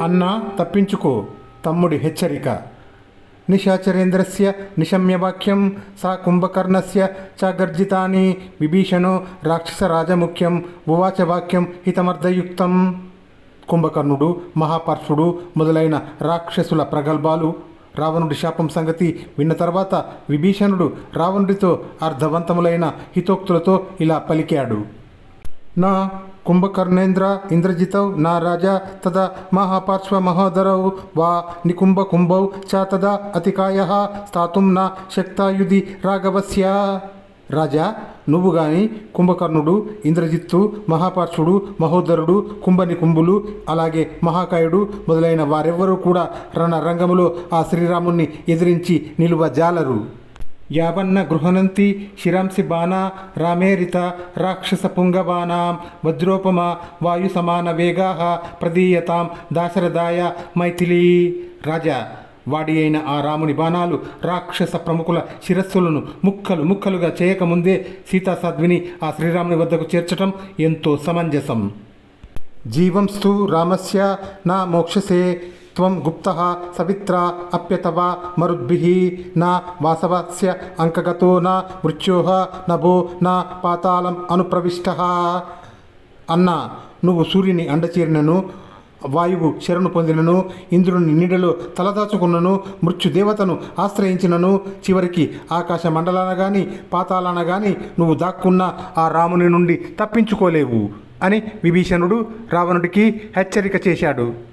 అన్నా తప్పించుకో తమ్ముడి హెచ్చరిక. నిశాచరేంద్రస్య నిశమ్యవాక్యం సా కుంభకర్ణస్య చ గర్జితాని విభీషణో రాక్షసరాజముఖ్యం ఉవాచ వాక్యం హితమర్థయుక్తం. కుంభకర్ణుడు మహాపర్షుడు మొదలైన రాక్షసుల ప్రగల్భాలు రావణుడి శాపం సంగతి విన్న తర్వాత విభీషణుడు రావణుడితో అర్థవంతములైన హితోక్తులతో ఇలా పలికాడు. నా కుంభకర్ణేంద్ర ఇంద్రజితౌ నా రాజా తదా మహాపార్శ్వ మహోదరౌ వా నికుంభ కుంభౌ చ తదా అతికాయ స్థాతుం నా శక్తాయుధి రాఘవస్య. రాజా నువ్వు గాని కుంభకర్ణుడు ఇంద్రజిత్తు మహాపార్షుడు మహోదరుడు కుంభని కుంభులు అలాగే మహాకాయుడు మొదలైన వారెవ్వరూ కూడా రణరంగములో ఆ శ్రీరాముణ్ణి ఎదిరించి నిలువ జాలరు యావన్న గృహనంతి శిరాంసి బాణా రామేరిత రాక్షస పుంగవానాం వజ్రోపమ వాయు సమాన వేగా ప్రదీయతాం దాశరథాయ మైథిలీ. రాజా వాడి అయిన ఆ రాముని బాణాలు రాక్షస ప్రముఖుల శిరస్సులను ముక్కలు ముక్కలుగా చేయకముందే సీతాసాధ్విని ఆ శ్రీరాముని వద్దకు చేర్చటం ఎంతో సమంజసం. జీవంస్తు రామస్య నా మోక్షసే త్వం గుప్త సవిత్ర అప్యతవ మరుద్భిః నా వాసవస్య అంకగతో నా మృత్యో నభో నా పాతాళం అనుప్రవిష్ట అన్న నువ్వు సూర్యుని అండచేరినను వాయువు శరణు పొందినను ఇంద్రుని నీడలో తలదాచుకున్నను మృత్యుదేవతను ఆశ్రయించినను చివరికి ఆకాశ మండలాన గాని పాతాళాన గాని నువ్వు దాక్కున్న ఆ రాముని నుండి తప్పించుకోలేవు అని విభీషణుడు రావణుడికి హెచ్చరిక చేశాడు.